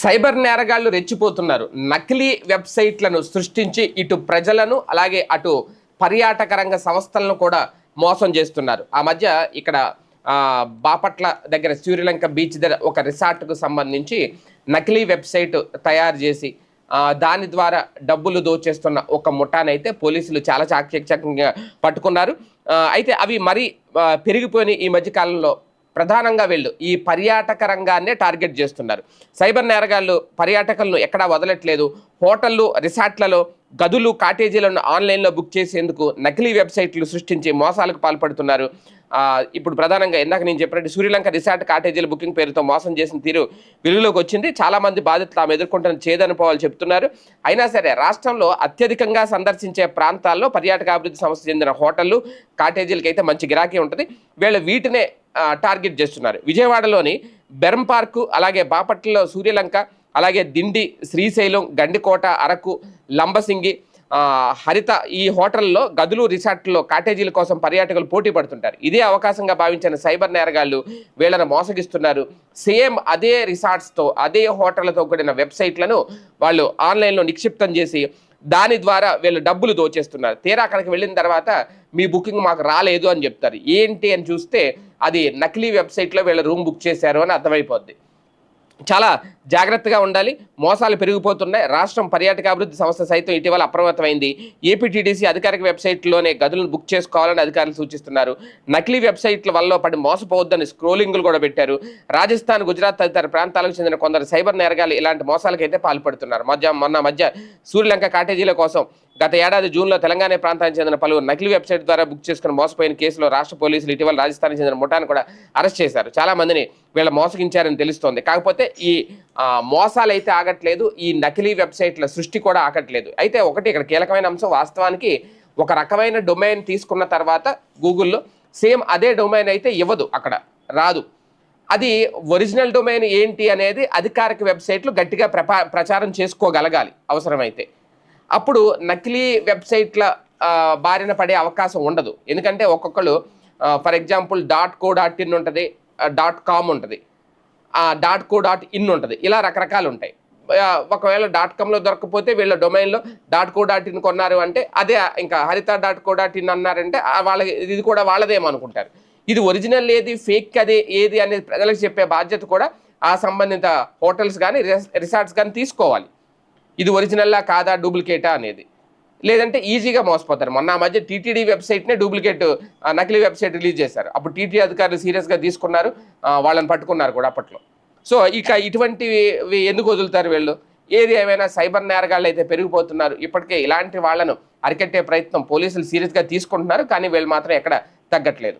Cyber నేరగాళ్ళు రెచ్చిపోతున్నారు. నకిలీ వెబ్సైట్లను సృష్టించి ఇటు ప్రజలను అలాగే అటు పర్యాటక రంగ సంస్థలను కూడా మోసం చేస్తున్నారు. ఆ మధ్య ఇక్కడ బాపట్ల దగ్గర సూర్యలంక బీచ్ దగ్గర ఒక రిసార్ట్కు సంబంధించి నకిలీ వెబ్సైట్ తయారు చేసి దాని ద్వారా డబ్బులు దోచేస్తున్న ఒక ముఠానైతే పోలీసులు చాలా చాకచక్యంగా పట్టుకున్నారు. అయితే అవి మరీ పెరిగిపోయిన ఈ మధ్యకాలంలో. ప్రధానంగా వీళ్ళు ఈ పర్యాటక రంగాన్నే టార్గెట్ చేస్తున్నారు. సైబర్ నేరగాళ్ళు పర్యాటకులను ఎక్కడా వదలట్లేదు. హోటళ్ళు రిసార్ట్లలో గదులు కాటేజీలను ఆన్లైన్లో బుక్ చేసేందుకు నకిలీ వెబ్సైట్లు సృష్టించి మోసాలకు పాల్పడుతున్నారు. ఇప్పుడు ప్రధానంగా ఇందాక నేను చెప్పినట్టు సూర్యలంక రిసార్ట్ కాటేజీల బుకింగ్ పేరుతో మోసం చేసిన తీరు వెలుగులోకి వచ్చింది. చాలామంది బాధితులు తాము ఎదుర్కొంటున్న చేదనుభవాలు చెప్తున్నారు. అయినా సరే రాష్ట్రంలో అత్యధికంగా సందర్శించే ప్రాంతాల్లో పర్యాటక అభివృద్ధి సంస్థ చెందిన హోటళ్ళు కాటేజీలకి అయితే మంచి గిరాకీ ఉంటుంది. వీళ్ళు వీటినే టార్గెట్ చేస్తున్నారు. విజయవాడలోని బెరం పార్కు అలాగే బాపట్లలో సూర్యలంక అలాగే దిండి శ్రీశైలం గండికోట అరకు లంబసింగి హరిత ఈ హోటల్లో గదులు రిసార్ట్లో కాటేజీల కోసం పర్యాటకులు పోటీ పడుతుంటారు. ఇదే అవకాశంగా భావించిన సైబర్ నేరగాళ్ళు వీళ్ళను మోసగిస్తున్నారు. సేమ్ అదే రిసార్ట్స్తో అదే హోటళ్ళతో కూడిన వెబ్సైట్లను వాళ్ళు ఆన్లైన్లో నిక్షిప్తం చేసి దాని ద్వారా వీళ్ళు డబ్బులు దోచేస్తున్నారు. తీరా అక్కడికి వెళ్ళిన తర్వాత మీ బుకింగ్ మాకు రాలేదు అని చెప్తారు. ఏంటి అని చూస్తే అది నకిలీ వెబ్సైట్లో వీళ్ళ రూమ్ బుక్ చేశారు అని అర్థమైపోద్ది. చాలా జాగ్రత్తగా ఉండాలి. మోసాలు పెరిగిపోతున్నాయి. రాష్ట్రం పర్యాటకాభివృద్ధి సంస్థ సైతం ఇటీవల అప్రమత్తమైంది. ఏపీటీడీసీ అధికారిక వెబ్సైట్లోనే గదులను బుక్ చేసుకోవాలని అధికారులు సూచిస్తున్నారు. నకిలీ వెబ్సైట్ల వల్ల పడి మోసపోవద్దని స్క్రోలింగ్లు కూడా పెట్టారు. రాజస్థాన్ గుజరాత్ తదితర ప్రాంతాలకు చెందిన కొందరు సైబర్ నేరగాలు ఇలాంటి మోసాలకైతే పాల్పడుతున్నారు. మధ్య మొన్న మధ్య సూర్యలంక కాటేజీల కోసం గత ఏడాది జూన్లో తెలంగాణ ప్రాంతానికి చెందిన పలువురు నకిలీ వెబ్సైట్ ద్వారా బుక్ చేసుకుని మోసపోయిన కేసులో రాష్ట్ర పోలీసులు ఇటీవల రాజస్థాన్కి చెందిన ముఠాను కూడా అరెస్ట్ చేశారు. చాలా మందిని వీళ్ళ మోసగించారని తెలుస్తోంది. కాకపోతే ఈ మోసాలు అయితే ఆగట్లేదు ఈ నకిలీ వెబ్సైట్ల సృష్టి కూడా ఆగట్లేదు. అయితే ఒకటి ఇక్కడ కీలకమైన అంశం వాస్తవానికి ఒక రకమైన డొమైన్ తీసుకున్న తర్వాత గూగుల్లో సేమ్ అదే డొమైన్ అయితే ఇవ్వదు అక్కడ రాదు. అది ఒరిజినల్ డొమైన్ ఏంటి అనేది అధికారిక వెబ్సైట్లు గట్టిగా ప్రపా ప్రచారం చేసుకోగలగాలి అవసరమైతే. అప్పుడు నకిలీ వెబ్సైట్ల బారిన పడే అవకాశం ఉండదు. ఎందుకంటే ఒక్కొక్కరు for example dot co dot in ఉంటుంది డాట్ కామ్ ఉంటుంది డాట్ కో డాట్ ఇన్ ఉంటుంది ఇలా రకరకాలు ఉంటాయి. ఒకవేళ డాట్ కామ్లో దొరకకపోతే వీళ్ళ డొమైన్లో డాట్ కో డాట్ ఇన్ కొన్నారు అంటే అదే ఇంకా Haritha dot co dot in అన్నారంటే వాళ్ళ ఇది కూడా వాళ్ళదేమో అనుకుంటారు ఇది ఒరిజినల్ ఏది ఫేక్ అదే ఏది అనేది ప్రజలకు చెప్పే బాధ్యత కూడా ఆ సంబంధిత హోటల్స్ కానీ రిసార్ట్స్ కానీ తీసుకోవాలి. ఇది ఒరిజినల్లా కాదా డూప్లికేటా అనేది. లేదంటే ఈజీగా మోసపోతారు. మొన్న ఆ మధ్య టీటీడీ వెబ్సైట్నే డూప్లికేట్ నకిలీ వెబ్సైట్ రిలీజ్ చేశారు. అప్పుడు టీటీ అధికారులు సీరియస్గా తీసుకున్నారు వాళ్ళని పట్టుకున్నారు కూడా అప్పట్లో. సో ఇక ఇటువంటివి ఎందుకు వదులుతారు వీళ్ళు? ఏది ఏమైనా సైబర్ నేరగాళ్ళు అయితే పెరిగిపోతున్నారు. ఇప్పటికే ఇలాంటి వాళ్ళను అరికట్టే ప్రయత్నం పోలీసులు సీరియస్గా తీసుకుంటున్నారు కానీ వీళ్ళు మాత్రం ఎక్కడ తగ్గట్లేదు.